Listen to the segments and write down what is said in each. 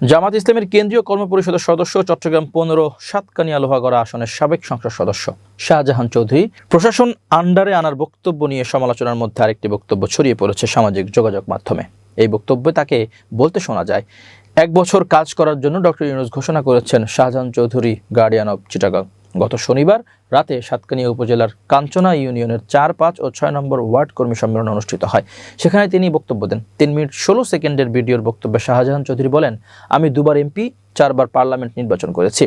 জামাত ইসলামের কেন্দ্রীয় কর্মপরিষদের সদস্য, চট্টগ্রাম পনেরো, সাতকানিয়া, লোহাগড়া আসনের সাবেক সংসদ সদস্য শাহজাহান চৌধুরী। প্রশাসন আন্ডারে আনার বক্তব্য নিয়ে সমালোচনার মধ্যে আরেকটি বক্তব্য ছড়িয়ে পড়েছে সামাজিক যোগাযোগ মাধ্যমে। এই বক্তব্যে তাকে বলতে শোনা যায়, এক বছর কাজ করার জন্য ডক্টর ইউনুস ঘোষণা করেছেন শাহজাহান চৌধুরী, গার্ডিয়ান অব চিটাগাং। গত শনিবার রাতে সাতকানিয়া উপজেলার কাঞ্চনা ইউনিয়নের চার, পাঁচ ও ছয় নম্বর ওয়ার্ড কর্মী সম্মেলন অনুষ্ঠিত হয়। সেখানে তিনি বক্তব্য দেন। তিন মিনিট ষোলো সেকেন্ডের ভিডিওর বক্তব্যে শাহজাহান চৌধুরী বলেন, আমি দুবার এমপি, চারবার পার্লামেন্ট নির্বাচন করেছি।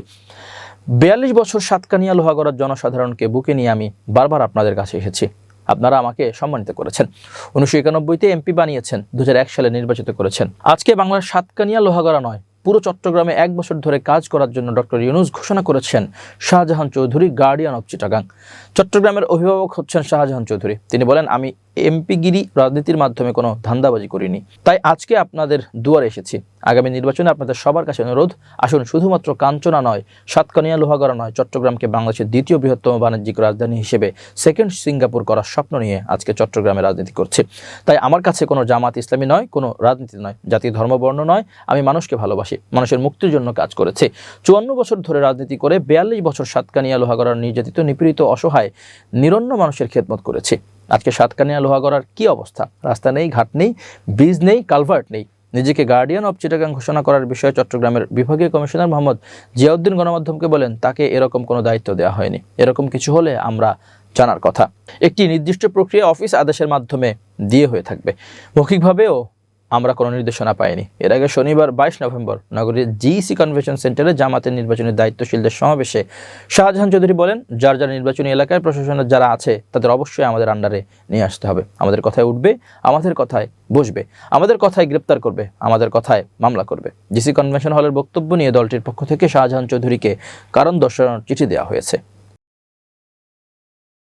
বিয়াল্লিশ বছর সাতকানিয়া লোহাগড়ার জনসাধারণকে বুকে নিয়ে আমি বারবার আপনাদের কাছে এসেছি। আপনারা আমাকে সম্মানিত করেছেন। উনিশশো একানব্বইতে এমপি বানিয়েছেন দু হাজার এক সালে নির্বাচিত করেছেন। আজকে বাংলার সাতকানিয়া লোহাগড়া নয় পুরো চট্টগ্রামে এক বছর ধরে কাজ করার জন্য ডক্টর ইউনুস ঘোষণা করেছেন শাহজাহান চৌধুরী, গার্ডিয়ান অফ চিটাগাং। চট্টগ্রামের অভিভাবক হচ্ছেন শাহজাহান চৌধুরী। তিনি বলেন, আমি এমপিগিরি রাজনীতির মাধ্যমে কোনো ধান্দাবাজি করিনি। তাই আজকে আপনাদের দুয়ারে এসেছি। আগামী নির্বাচনে আপনাদের সবার কাছে অনুরোধ, আসুন শুধুমাত্র কাঞ্চনা নয়, সাতকানিয়া, লোহাগড়া নয়, চট্টগ্রামকে বাংলাদেশের দ্বিতীয় বৃহত্তম বাণিজ্যিক রাজধানী হিসেবে সেকেন্ড সিঙ্গাপুর করার স্বপ্ন নিয়ে আজকে চট্টগ্রামে রাজনীতি করছে। তাই আমার কাছে কোনো জামাত ইসলামী নয়, কোনো রাজনীতি নয়, জাতি ধর্মবর্ণ নয়, আমি মানুষকে ভালোবাসি, মানুষের মুক্তির জন্য কাজ করেছে। চুয়ান্ন বছর ধরে রাজনীতি করে বিয়াল্লিশ বছর সাতকানিয়া, লোহাগড়ার নির্যাতিত, নিপীড়িত, অসহায়, নিরন্ন মানুষের খেদমত করেছে। আজকে সাতকানিয়া, লোহাগড়ার কি অবস্থা? রাস্তা নেই, ঘাট নেই ব্রিজ নেই কালভার্ট নেই। নিজেকে গার্ডিয়ান অব চিটাগাং ঘোষণা করার বিষয়ে চট্টগ্রামের বিভাগীয় কমিশনার মোহাম্মদ জিয়াউদ্দিন গণমাধ্যমকে বলেন, তাকে এরকম কোনো দায়িত্ব দেওয়া হয়নি। এরকম কিছু হলে আমরা জানার কথা। একটি নির্দিষ্ট প্রক্রিয়া অফিস আদেশের মাধ্যমে দিয়ে হয়ে থাকবে। মৌখিকভাবেও আমরা কোনো নির্দেশনা পাইনি। এর আগে শনিবার বাইশ নভেম্বর নগরীর জিইসি কনভেনশন সেন্টারে জামাতের নির্বাচনী দায়িত্বশীলদের সমাবেশে শাহজাহান চৌধুরী বলেন, যার যার নির্বাচনী এলাকায় প্রশাসনের যারা আছে, তাদের অবশ্যই আমাদের আন্ডারে নিয়ে আসতে হবে। আমাদের কথায় উঠবে, আমাদের কথায় বসবে। আমাদের কথায় গ্রেপ্তার করবে, আমাদের কথায় মামলা করবে। জিসি কনভেনশন হলের বক্তব্য নিয়ে দলটির পক্ষ থেকে শাহজাহান চৌধুরীকে কারণ দর্শানোর চিঠি দেওয়া হয়েছে।